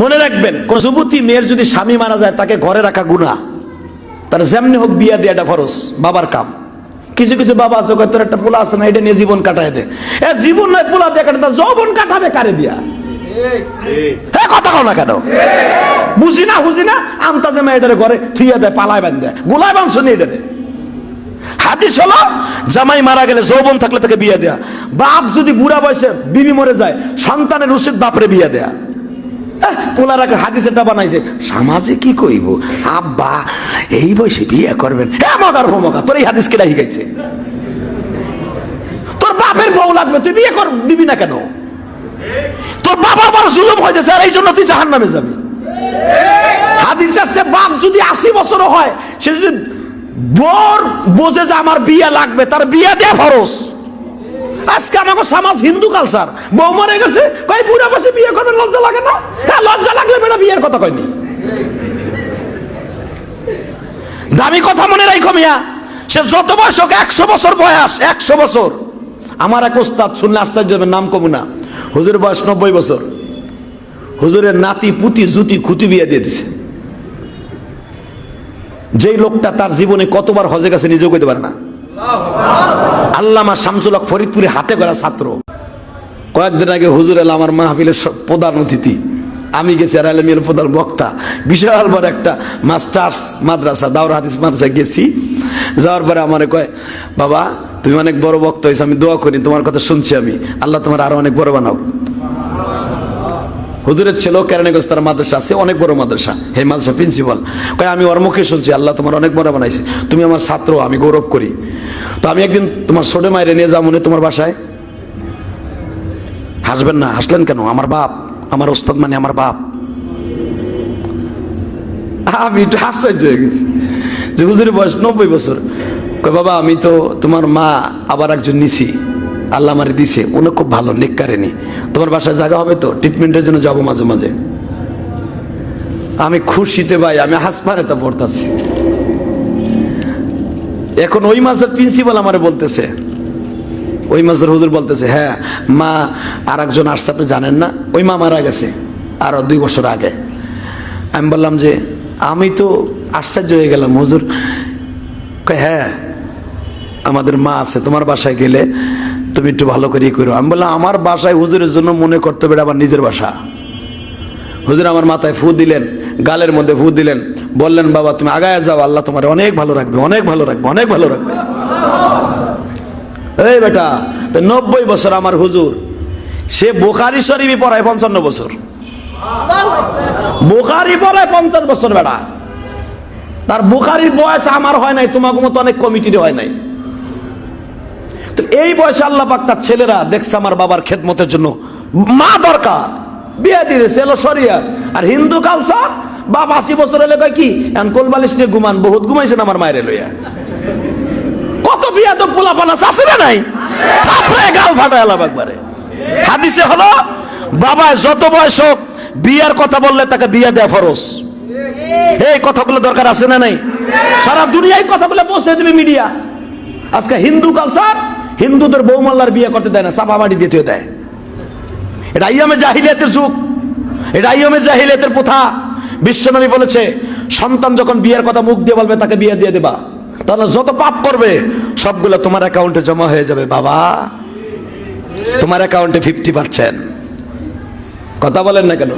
মনে রাখবেন কোন যুবতী মেয়ের যদি স্বামী মারা যায়, তাকে ঘরে রাখা গুণা তার যেমনি হোক বিয়া দিয়ে এটা ফরস বাবার কাম। কিছু কিছু বাবা আছে তোর একটা পোলা আছে না, এটা নিয়ে জীবন কাটায় দে। এ, জীবন নয়, পোলা দিয়ে কাটে তার যৌবন কাটাবে কারে দিয়া? হ্যাঁ কথা কও না কেন? বুঝি না বুঝি না? আন্তাজে মেয়েটারে ঘরে থুইয়া দেয়, পালায় বান্ধে গোলায় বাঁধছো নি এটারে? হাদিস হলো, জামাই মারা গেলে যৌবন থাকলে তাকে বিয়ে দেয়া। বাপ যদি বুড়া বয়সে বিবি মরে যায়, সন্তানের উচিত বাপরে বিয়ে দেয়া। পোলার আগে হাদিসেটা বানাইছে। সমাজে কি কইব? আব্বা, এই বয়সে বিয়ে করবেন। হ্যাঁ মগার ভমকা তোর এই হাদিস কেটা শিখাইছে? তোর বাপের বউ লাগবে, তুই বিয়ে কর দিবি না কেন? তোর বাবা বড় জুলুম হয়েছে আর এই জন্য তুই জাহান নামে যাবি। হাদিস আসছে বাপ যদি আশি বছরও হয়, সে যদি বোর বোঝে যে আমার বিয়ে লাগবে, তার বিয়ে দেয়া ফরস আজকে আমাকে সমাজ হিন্দু কালচার বউ মরে গেছে কই বুড়া বসে বিয়ে করবে লজ্জা লাগে না হ্যাঁ লজ্জা লাগলে বেটা বিয়ের কথা কয়নি দামি কথা মনে রাখো মিয়া। সে যত বয়স হোক একশো বছর বয়স, একশো বছর। আমার এক ওস্তাদ শুনলে আশ্চর্য হবে, নাম কমু না। হুজুর বয়স নব্বই বছর। হুজুরের নাতি, পুতি, জুতি, খুতি বিয়ে দিয়ে দিছে। যেই লোকটা তার জীবনে কতবার হজে গেছে নিজেও কইতে পারে না। আল্লামা শামসুল হক ফরিদপুরে হাতে করা ছাত্র। কয়েকদিন আগে হুজুর এল আমার মাহফিলের প্রধান অতিথি। আমি গেছি আর আলমিয়ার প্রধান বক্তা। বিশাল বড় একটা মাস্টার্স মাদ্রাসা, দাওর হাদিস মাদ্রাসা গেছি। যাওয়ার পরে আমার কয়, বাবা, তুমি অনেক বড় বক্তা হয়েছো, আমি দোয়া করি, তোমার কথা শুনছি আমি। আল্লাহ তোমার আরও অনেক বড় বানাও। হুজুরের ছেলে কেরানীগঞ্জ মাদ্রাসা আছে, অনেক বড় মাদ্রাসা। হে মাদ্রাসা প্রিন্সিপাল কয়, আমি ওর মুখে শুনছি, আল্লাহ তোমার অনেক বড় বানাইছে। তুমি আমার ছাত্র, আমি গৌরব করি। তো আমি একদিন তোমার ছোট মায়ের নিয়ে যাব তোমার বাসায়? হাসবেন না, হাসলেন কেন? আমার বাপ। আমার ওস্তাদ মানে আমার বাপ। আমি একটু আশ্চর্য হয়ে গেছি। যে হুজুরের বয়স নব্বই বছর। কয়, বাবা, আমি তো তোমার মা আবার একজন নিছি। আল্লাহ আমারে দিছে। উনি খুব ভালো নিকারেনি তোমার বাসায় জায়গা হবে তো? ট্রিটমেন্টের জন্য যাব মাঝে মাঝে। আমি খুশিতে ভাই, আমি হাসপারে তা পড়তাছি। এখন ওই মাসের প্রিন্সিপাল আমারে বলতেছে ওই মাসের হুজুর বলতেছে হ্যাঁ মা আর একজন আসছে, আপনি জানেন না? ওই মা মারা গেছে, আরও দুই বছর আগে। আমি বললাম যে, আমি তো আশ্চর্য হয়ে গেলাম, হুজুর। হ্যাঁ আমাদের মা আছে, তোমার বাসায় গেলে তুমি একটু ভালো করে করো। আমি বললাম, আমার বাসায় হুজুরের জন্য মনে করতে হবে আমার নিজের বাসা। হুজুর আমার মাথায় ফু দিলেন, গালের মধ্যে ফু দিলেন, বললেন, বাবা, তুমি আগায় যাও, আল্লাহ তোমার অনেক ভালো রাখবে, অনেক ভালো রাখবে, অনেক ভালো রাখবে। এই বেটা, তো নব্বই বছর আমার হুজুর। সে বোখারি শরীফই পড়ায় পঞ্চান্ন বছর। বোখারি পড়ায় পঞ্চান্ন বছর বেটা। তার বোখারির বয়স আমার হয় নাই তোমাকে মতো অনেক কমিটির হয় নাই। তো এই বয়সে আল্লাহ পাক তার ছেলেরা দেখছে আমার বাবার খেদমতের জন্য। মা দরকার, বিয়ে দিয়ে দিয়েছে এলো শরিয়া। আর হিন্দু কালচার, বাপ আশি বছর এলে কি, এখন কোলবালিশ নিয়ে ঘুমান, বহুত ঘুমাইছেন আমার মায়ের লইয়া। কত বিয়া পোলা আছে না নাই? তারপরে গাল একবারে হাদিসে হলো, বাবা যত বয়স হোক, বিয়ার কথা বললে তাকে বিয়া দেয়া ফরস এই কথাগুলো দরকার আছে না নাই? সারা দুনিয়ায় কথাগুলো পৌঁছে দিবে মিডিয়া। আজকে হিন্দু কালচার হিন্দুদের বৌমাল্লার বিয়ে করতে দেয় না চাপাবাড়ি দিতে দেয়। এটা আইয়ামে জাহিলিয়াতের যুগ। এটা আইয়ামে জাহিলিয়াতের প্রথা। বিশ্বনবী বলেছে, সন্তান যখন বিয়ের কথা মুখ দিয়ে বলবে, তাকে বিয়ে দিয়ে দেবা। তাহলে যত পাপ করবে, সবগুলো তোমার অ্যাকাউন্টে জমা হয়ে যাবে, বাবা। তোমার অ্যাকাউন্টে ফিফটি পার্সেন্ট কথা বলেন না কেন?